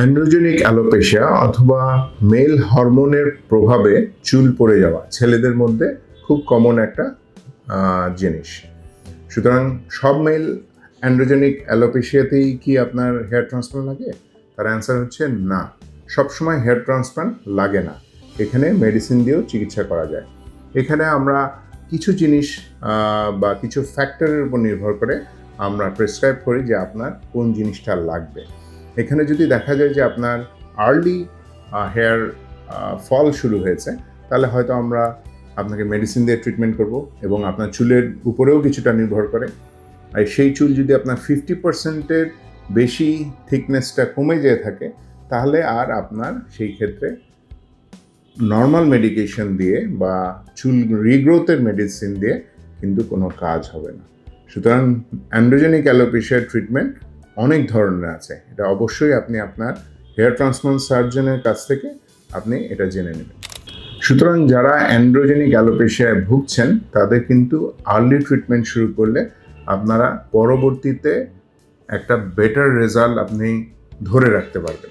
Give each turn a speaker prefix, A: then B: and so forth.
A: Androgenic alopecia অথবা mail হরমোনের প্রভাবে চুল পড়ে যাওয়া, ছেলেদের মধ্যে খুব কমন একটা জিনিস। সুতরাং সব মেল অ্যান্ড্রোজেনিক অ্যালোপেশিয়াতেই কি আপনার হেয়ার ট্রান্সপ্লান্ট লাগে? তার অ্যান্সার হচ্ছে না। সবসময় হেয়ার ট্রান্সপ্লান্ট লাগে না। এখানে মেডিসিন দিয়েও চিকিৎসা করা যায়। এখানে আমরা কিছু জিনিস বা কিছু ফ্যাক্টরের উপর নির্ভর করে আমরা প্রেসক্রাইব করি যে আপনার কোন জিনিসটা লাগবে। এখানে যদি দেখা যায় যে আপনার আর্লি হেয়ার ফল শুরু হয়েছে, তাহলে হয়তো আমরা আপনাকে মেডিসিন দিয়ে ট্রিটমেন্ট করব এবং আপনার চুলের উপরেও কিছুটা নির্ভর করে। আর সেই চুল যদি আপনার ফিফটি পার্সেন্টের বেশি থিকনেসটা কমে যেয়ে থাকে, তাহলে আর আপনার সেই ক্ষেত্রে নর্মাল মেডিকেশন দিয়ে বা চুল রিগ্রোথের মেডিসিন দিয়ে কিন্তু কোনো কাজ হবে না। সুতরাং অ্যান্ড্রোজেনিক অ্যালোপেশিয়ার ট্রিটমেন্ট অনেক ধরনের আছে। এটা অবশ্যই আপনি আপনার হেয়ার ট্রান্সপ্লান্ট সার্জনের কাছ থেকে আপনি এটা জেনে নেবেন। সুতরাং যারা অ্যান্ড্রোজেনিক অ্যালোপেশিয়ায় ভুগছেন, তাদের কিন্তু আর্লি ট্রিটমেন্ট শুরু করলে আপনারা পরবর্তীতে একটা বেটার রেজাল্ট আপনি ধরে রাখতে পারবেন।